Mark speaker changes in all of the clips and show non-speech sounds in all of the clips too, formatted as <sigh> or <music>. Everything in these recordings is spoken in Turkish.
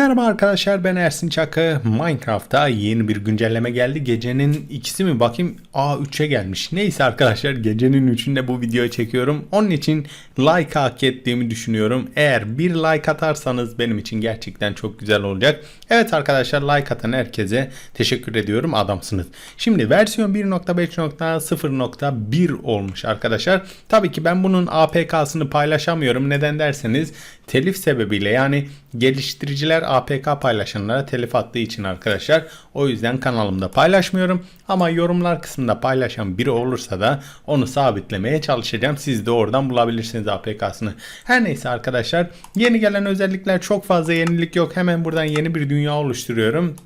Speaker 1: Merhaba arkadaşlar ben Ersin Çakı. Minecraft'ta yeni bir güncelleme geldi. Gecenin ikisi mi bakayım? Aa 3'e gelmiş. Neyse arkadaşlar gecenin 3'ünde bu videoyu çekiyorum. Onun için like hak ettiğimi düşünüyorum. Eğer bir like atarsanız benim için gerçekten çok güzel olacak. Evet arkadaşlar like atan herkese teşekkür ediyorum. Adamsınız. Şimdi versiyon 1.5.0.1 olmuş arkadaşlar. Tabii ki ben bunun APK'sını paylaşamıyorum. Neden derseniz telif sebebiyle yani geliştiriciler APK paylaşanlara telif attığı için arkadaşlar. O yüzden kanalımda paylaşmıyorum. Ama yorumlar kısmında paylaşan biri olursa da onu sabitlemeye çalışacağım. Siz de oradan bulabilirsiniz APK'sını. Her neyse arkadaşlar yeni gelen özellikler çok fazla yenilik yok. Hemen buradan yeni bir dünya oluşturuyorum.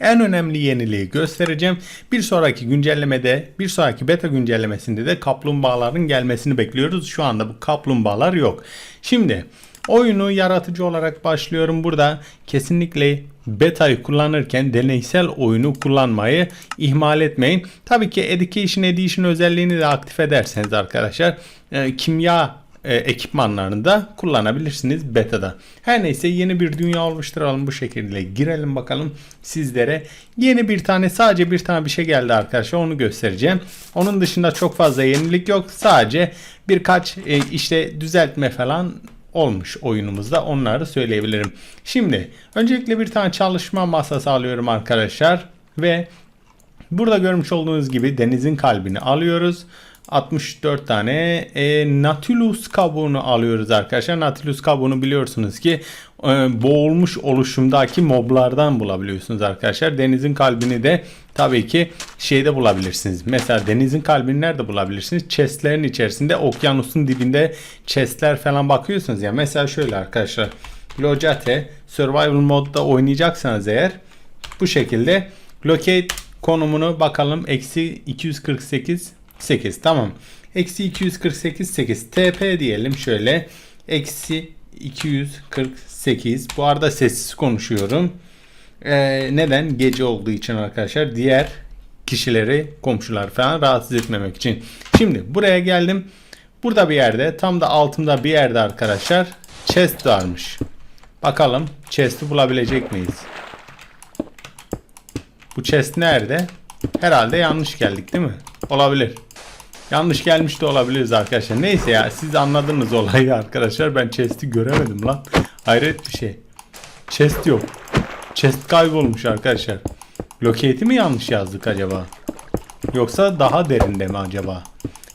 Speaker 1: En önemli yeniliği göstereceğim. Bir sonraki güncellemede, bir sonraki beta güncellemesinde de kaplumbağaların gelmesini bekliyoruz. Şu anda bu kaplumbağalar yok. Şimdi oyunu yaratıcı olarak başlıyorum. Burada kesinlikle beta'yı kullanırken deneysel oyunu kullanmayı ihmal etmeyin. Tabii ki Education Edition özelliğini de aktif ederseniz arkadaşlar e, kimya e, ekipmanlarını da kullanabilirsiniz beta'da. Her neyse yeni bir dünya oluşturalım bu şekilde girelim bakalım sizlere. Yeni bir tane sadece bir tane bir şey geldi arkadaşlar onu göstereceğim. Onun dışında çok fazla yenilik yok. Sadece birkaç e, işte düzeltme falan olmuş oyunumuzda onları söyleyebilirim. Şimdi öncelikle bir tane çalışma masası alıyorum arkadaşlar ve burada görmüş olduğunuz gibi denizin kalbini alıyoruz. 64 tane e, Nautilus kabuğunu alıyoruz arkadaşlar. Nautilus kabuğunu biliyorsunuz ki e, boğulmuş oluşumdaki moblardan bulabiliyorsunuz arkadaşlar. Denizin kalbini de tabii ki şeyde bulabilirsiniz. Mesela denizin kalbini nerede bulabilirsiniz? Chestlerin içerisinde okyanusun dibinde chestler falan bakıyorsunuz ya. Mesela şöyle arkadaşlar. Lojate Survival modda oynayacaksanız eğer bu şekilde locate konumunu bakalım. Eksi 248 8 tamam. Eksi 248 8 TP diyelim şöyle. Eksi 248 bu arada sessiz konuşuyorum. Ee, neden? Gece olduğu için arkadaşlar. Diğer kişileri, komşular falan rahatsız etmemek için. Şimdi buraya geldim. Burada bir yerde tam da altımda bir yerde arkadaşlar chest varmış. Bakalım chest'i bulabilecek miyiz? Bu chest nerede? Herhalde yanlış geldik değil mi? Olabilir. Yanlış gelmiş de olabiliriz arkadaşlar. Neyse ya siz anladınız olayı arkadaşlar. Ben chest'i göremedim lan. Hayret bir şey. Chest yok. Chest kaybolmuş arkadaşlar. Locate'i mi yanlış yazdık acaba? Yoksa daha derinde mi acaba?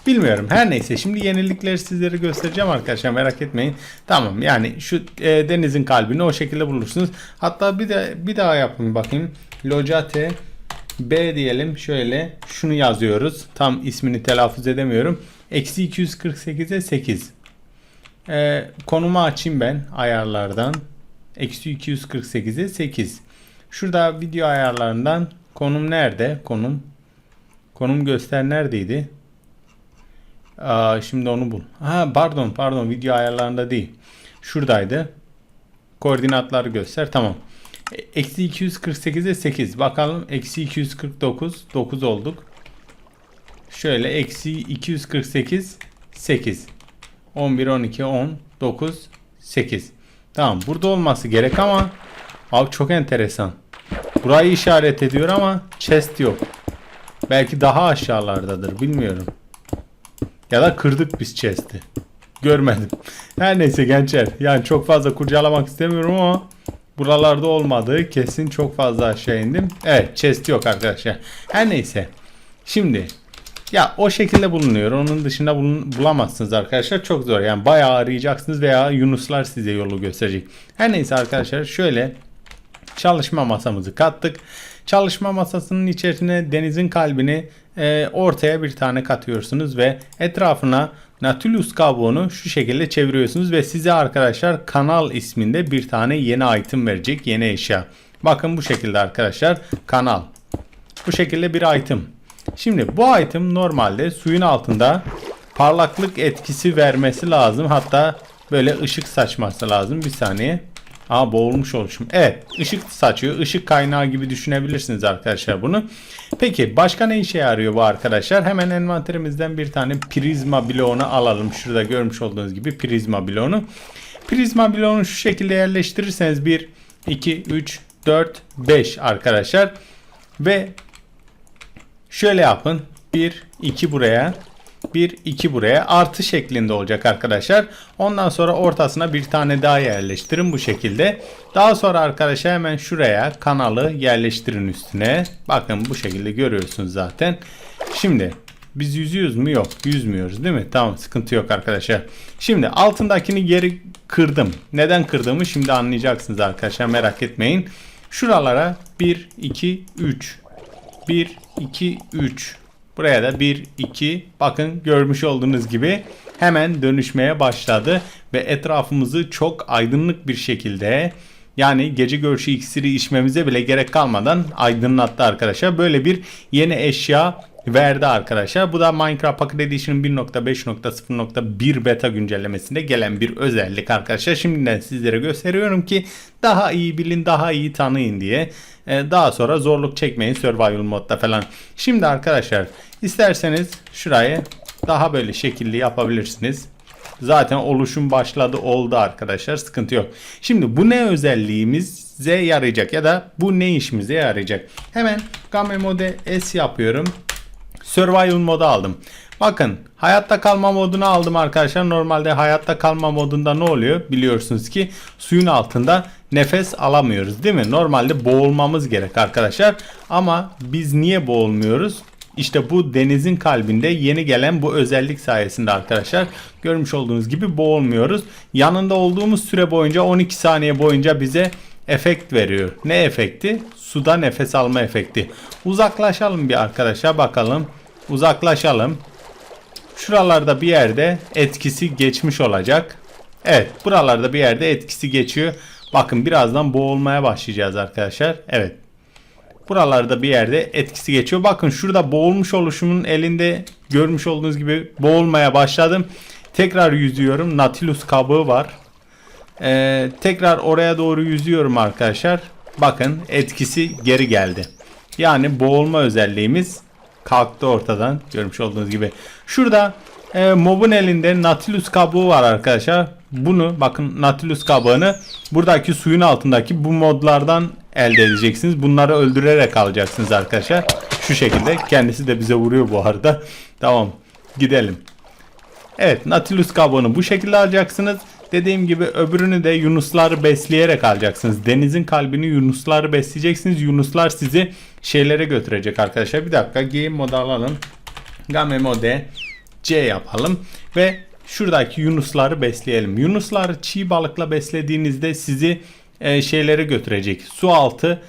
Speaker 1: Bilmiyorum. Her neyse şimdi yenilikleri sizlere göstereceğim arkadaşlar merak etmeyin. Tamam yani şu e, denizin kalbini o şekilde bulursunuz. Hatta bir de bir daha yapın bakayım. Lojate B diyelim şöyle şunu yazıyoruz. Tam ismini telaffuz edemiyorum. Eksi 248'e 8. Ee, konumu açayım ben ayarlardan. Eksi 248'e 8. Şurada video ayarlarından konum nerede? Konum. Konum göster neredeydi? Aa, şimdi onu bul. Ha pardon pardon video ayarlarında değil. Şuradaydı. Koordinatları göster. Tamam. Eksi 248'e 8. Bakalım. Eksi 249. 9 olduk. Şöyle eksi 248 8. 11, 12, 10, 9, 8. Tamam. Burada olması gerek ama abi çok enteresan. Burayı işaret ediyor ama chest yok. Belki daha aşağılardadır. Bilmiyorum. Ya da kırdık biz chest'i. Görmedim. Her neyse gençler. Yani çok fazla kurcalamak istemiyorum ama buralarda olmadığı kesin çok fazla aşağı indim. Evet chest yok arkadaşlar. Her neyse. Şimdi ya o şekilde bulunuyor. Onun dışında bulun, bulamazsınız arkadaşlar. Çok zor. Yani bayağı arayacaksınız veya Yunuslar size yolu gösterecek. Her neyse arkadaşlar şöyle çalışma masamızı kattık. Çalışma masasının içerisine denizin kalbini e, ortaya bir tane katıyorsunuz ve etrafına Nautilus kabuğunu şu şekilde çeviriyorsunuz ve size arkadaşlar kanal isminde bir tane yeni item verecek yeni eşya. Bakın bu şekilde arkadaşlar kanal. Bu şekilde bir item. Şimdi bu item normalde suyun altında parlaklık etkisi vermesi lazım. Hatta böyle ışık saçması lazım. Bir saniye. Aa boğulmuş oluşum. Evet ışık saçıyor. Işık kaynağı gibi düşünebilirsiniz arkadaşlar bunu. Peki başka ne işe yarıyor bu arkadaşlar? Hemen envanterimizden bir tane prizma bloğunu alalım. Şurada görmüş olduğunuz gibi prizma bloğunu. Prizma bloğunu şu şekilde yerleştirirseniz 1, 2, 3, 4, 5 arkadaşlar. Ve şöyle yapın. 1, 2 buraya. 1, 2 buraya artı şeklinde olacak arkadaşlar. Ondan sonra ortasına bir tane daha yerleştirin bu şekilde. Daha sonra arkadaşlar hemen şuraya kanalı yerleştirin üstüne. Bakın bu şekilde görüyorsunuz zaten. Şimdi biz yüzüyoruz mu? Yok. Yüzmüyoruz değil mi? Tamam sıkıntı yok arkadaşlar. Şimdi altındakini geri kırdım. Neden kırdığımı şimdi anlayacaksınız arkadaşlar merak etmeyin. Şuralara 1, 2, 3. 1, 2, 3. Buraya da 1, 2. Bakın görmüş olduğunuz gibi hemen dönüşmeye başladı. Ve etrafımızı çok aydınlık bir şekilde yani gece görüşü iksiri içmemize bile gerek kalmadan aydınlattı arkadaşlar. Böyle bir yeni eşya verdi arkadaşlar. Bu da Minecraft Pocket Edition 1.5.0.1 beta güncellemesinde gelen bir özellik arkadaşlar. Şimdiden sizlere gösteriyorum ki daha iyi bilin, daha iyi tanıyın diye. Ee, Daha sonra zorluk çekmeyin survival modda falan. Şimdi arkadaşlar isterseniz şurayı daha böyle şekilli yapabilirsiniz. Zaten oluşum başladı oldu arkadaşlar sıkıntı yok. Şimdi bu ne özelliğimize yarayacak ya da bu ne işimize yarayacak? Hemen Game Mode S yapıyorum. Survival modu aldım. Bakın hayatta kalma modunu aldım arkadaşlar. Normalde hayatta kalma modunda ne oluyor? Biliyorsunuz ki suyun altında nefes alamıyoruz değil mi? Normalde boğulmamız gerek arkadaşlar. Ama biz niye boğulmuyoruz? İşte bu denizin kalbinde yeni gelen bu özellik sayesinde arkadaşlar görmüş olduğunuz gibi boğulmuyoruz. Yanında olduğumuz süre boyunca 12 saniye boyunca bize efekt veriyor. Ne efekti? Suda nefes alma efekti. Uzaklaşalım bir arkadaşa bakalım. Uzaklaşalım. Şuralarda bir yerde etkisi geçmiş olacak. Evet buralarda bir yerde etkisi geçiyor. Bakın birazdan boğulmaya başlayacağız arkadaşlar. Evet buralarda bir yerde etkisi geçiyor. Bakın şurada boğulmuş oluşumun elinde görmüş olduğunuz gibi boğulmaya başladım. Tekrar yüzüyorum. Nautilus kabuğu var. Ee, tekrar oraya doğru yüzüyorum arkadaşlar. Bakın etkisi geri geldi. Yani boğulma özelliğimiz kalktı ortadan. Görmüş olduğunuz gibi. Şurada e, mobun elinde Nautilus kabuğu var arkadaşlar. Bunu bakın Nautilus kabuğunu buradaki suyun altındaki bu modlardan elde edeceksiniz. Bunları öldürerek alacaksınız arkadaşlar. Şu şekilde. Kendisi de bize vuruyor bu arada. Tamam. Gidelim. Evet Nautilus kabuğunu bu şekilde alacaksınız. Dediğim gibi öbürünü de yunusları besleyerek alacaksınız. Denizin kalbini yunusları besleyeceksiniz. Yunuslar sizi şeylere götürecek arkadaşlar. Bir dakika game modu alalım. Game mode C yapalım ve şuradaki yunusları besleyelim. Yunusları çiğ balıkla beslediğinizde sizi e, şeylere götürecek. Su altı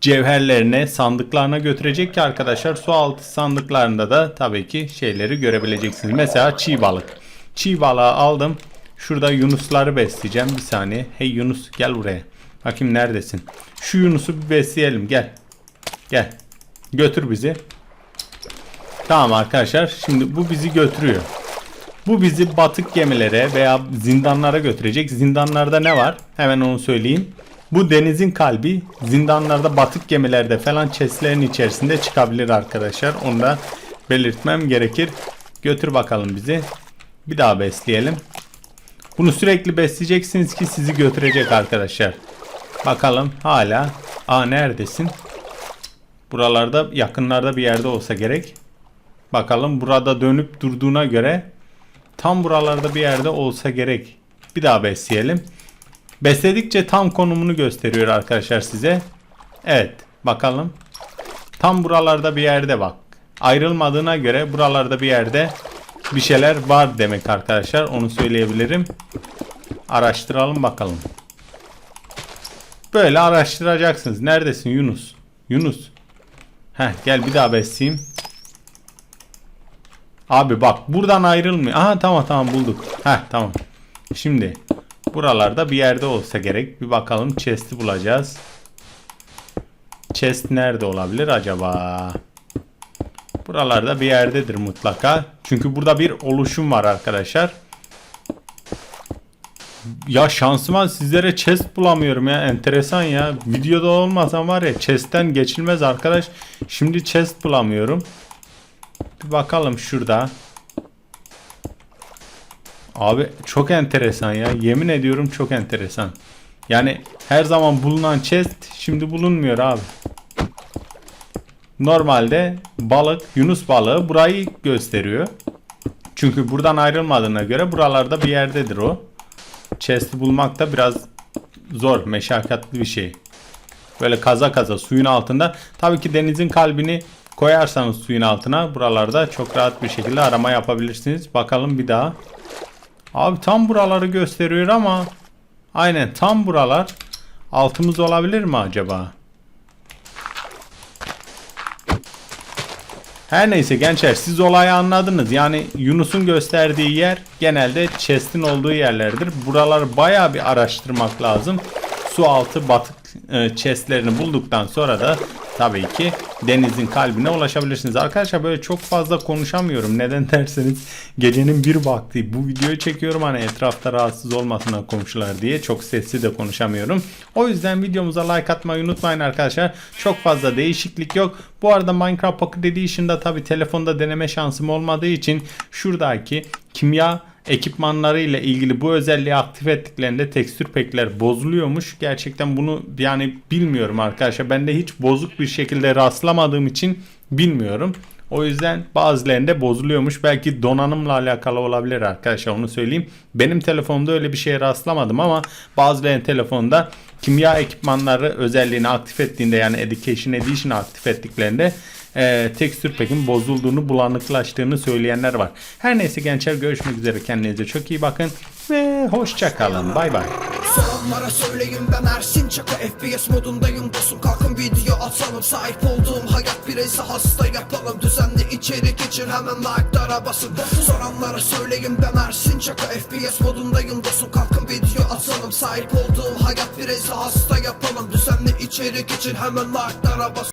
Speaker 1: cevherlerine, sandıklarına götürecek ki arkadaşlar su altı sandıklarında da tabii ki şeyleri görebileceksiniz. Mesela çiğ balık. Çiğ balığı aldım. Şurada yunusları besleyeceğim. Bir saniye. Hey Yunus gel buraya. Bakayım neredesin? Şu Yunus'u bir besleyelim. Gel. Gel. Götür bizi. Tamam arkadaşlar. Şimdi bu bizi götürüyor. Bu bizi batık gemilere veya zindanlara götürecek. Zindanlarda ne var? Hemen onu söyleyeyim. Bu denizin kalbi zindanlarda batık gemilerde falan chestlerin içerisinde çıkabilir arkadaşlar. Onu da belirtmem gerekir. Götür bakalım bizi. Bir daha besleyelim. Bunu sürekli besleyeceksiniz ki sizi götürecek arkadaşlar. Bakalım hala. Aa neredesin? Buralarda yakınlarda bir yerde olsa gerek. Bakalım burada dönüp durduğuna göre tam buralarda bir yerde olsa gerek. Bir daha besleyelim. Besledikçe tam konumunu gösteriyor arkadaşlar size. Evet bakalım. Tam buralarda bir yerde bak. Ayrılmadığına göre buralarda bir yerde bir şeyler var demek arkadaşlar. Onu söyleyebilirim. Araştıralım bakalım. Böyle araştıracaksınız. Neredesin Yunus? Yunus. Heh gel bir daha besleyeyim. Abi bak buradan ayrılmıyor. Aha tamam tamam bulduk. Heh tamam. Şimdi buralarda bir yerde olsa gerek. Bir bakalım chest'i bulacağız. Chest nerede olabilir acaba? Buralarda bir yerdedir mutlaka. Çünkü burada bir oluşum var arkadaşlar. Ya şansıma sizlere chest bulamıyorum ya. Enteresan ya. Videoda olmasam var ya chest'ten geçilmez arkadaş. Şimdi chest bulamıyorum. Bir bakalım şurada. Abi çok enteresan ya. Yemin ediyorum çok enteresan. Yani her zaman bulunan chest şimdi bulunmuyor abi. Normalde balık, Yunus balığı burayı gösteriyor. Çünkü buradan ayrılmadığına göre buralarda bir yerdedir o. Chest'i bulmak da biraz zor, meşakkatli bir şey. Böyle kaza kaza suyun altında. Tabii ki denizin kalbini koyarsanız suyun altına buralarda çok rahat bir şekilde arama yapabilirsiniz. Bakalım bir daha. Abi tam buraları gösteriyor ama aynen tam buralar altımız olabilir mi acaba? Her neyse gençler siz olayı anladınız. Yani Yunus'un gösterdiği yer genelde chest'in olduğu yerlerdir. Buraları baya bir araştırmak lazım. Su altı batık chest'lerini bulduktan sonra da tabii ki denizin kalbine ulaşabilirsiniz. Arkadaşlar böyle çok fazla konuşamıyorum. Neden <laughs> derseniz gecenin bir vakti bu videoyu çekiyorum. Hani etrafta rahatsız olmasınlar komşular diye. Çok sesli de konuşamıyorum. O yüzden videomuza like atmayı unutmayın arkadaşlar. Çok fazla değişiklik yok. Bu arada Minecraft Pocket Edition'da tabii telefonda deneme şansım olmadığı için şuradaki kimya ekipmanları ile ilgili bu özelliği aktif ettiklerinde tekstür pekler bozuluyormuş. Gerçekten bunu yani bilmiyorum arkadaşlar. Ben de hiç bozuk bir şekilde rastlamadığım için bilmiyorum. O yüzden bazılarında bozuluyormuş. Belki donanımla alakalı olabilir arkadaşlar onu söyleyeyim. Benim telefonumda öyle bir şeye rastlamadım ama bazılarının telefonda kimya ekipmanları özelliğini aktif ettiğinde yani Education Edition'ı aktif ettiklerinde e, tekstür pekin bozulduğunu, bulanıklaştığını söyleyenler var. Her neyse gençler görüşmek üzere. Kendinize çok iyi bakın ve hoşça kalın. Bay bay.
Speaker 2: Soranlara söyleyin ben Ersin Çaka FPS modundayım dostum. Kalkın video atalım. Sahip olduğum hayat bireyse hasta yapalım. Düzenli içerik için hemen like'lara basın. Soranlara söyleyin ben Ersin Çaka FPS modundayım dostum. Kalkın video atalım. Sahip olduğum hayat bireyse hasta yapalım. Düzenli içerik için hemen like'lara basın